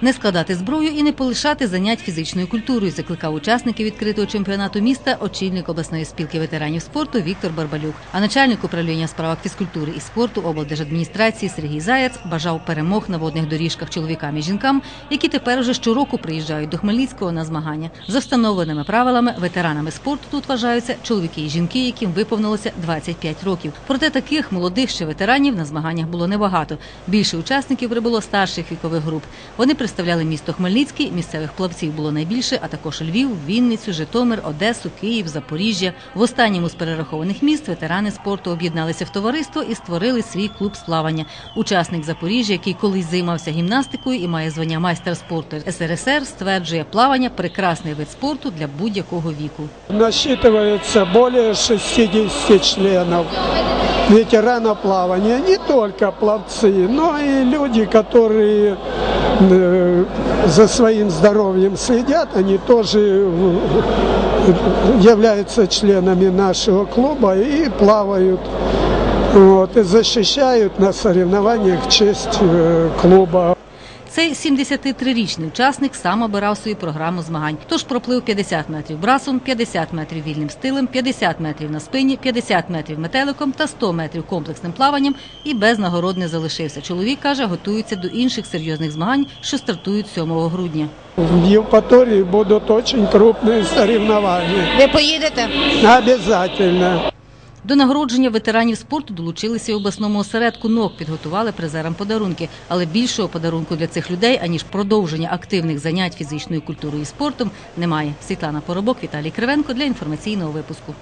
Не складати зброю і не полишати занять фізичною культурою, закликав учасників відкритого чемпіонату міста очільник обласної спілки ветеранів спорту Віктор Барбалюк. А начальник управління у справах фізкультури і спорту облдержадміністрації Сергій Заяц бажав перемог на водних доріжках чоловікам і жінкам, які тепер уже щороку приїжджають до Хмельницького на змагання. За встановленими правилами ветеранами спорту тут вважаються чоловіки і жінки, яким виповнилося 25 років. Проте таких молодих ще ветеранів на змаганнях було небагато. Більше учасників прибуло старших вікових груп. Вони представляли місто Хмельницький, місцевих плавців було найбільше, а також Львів, Вінницю, Житомир, Одесу, Київ, Запоріжжя. В останньому з перерахованих міст ветерани спорту об'єдналися в товариство і створили свій клуб з плавання. Учасник Запоріжжя, який колись займався гімнастикою і має звання майстер спорту СРСР, стверджує, плавання прекрасний вид спорту для будь-якого віку. Насчитывается более 60 членов ветеранов плавания. Не только пловцы, но и люди, которые э, за своим здоровьем следят. Они тоже э, являются членами нашего клуба и плавают. Вот, и защищают на соревнованиях честь э, клуба. Цей 73-річний учасник сам обирав свою програму змагань. Тож проплив 50 метрів брасом, 50 метрів вільним стилем, 50 метрів на спині, 50 метрів метеликом та 100 метрів комплексним плаванням і без нагород не залишився. Чоловік каже, готується до інших серйозних змагань, що стартують 7 грудня. В Евпатории будут очень крупные соревнования. Ви поїдете? Обязательно. До нагородження ветеранів спорту долучилися в обласному осередку НОК, підготували призерам подарунки. Але більшого подарунку для цих людей, аніж продовження активних занять фізичною культурою і спортом, немає. Світлана Поробок, Віталій Кривенко для інформаційного випуску.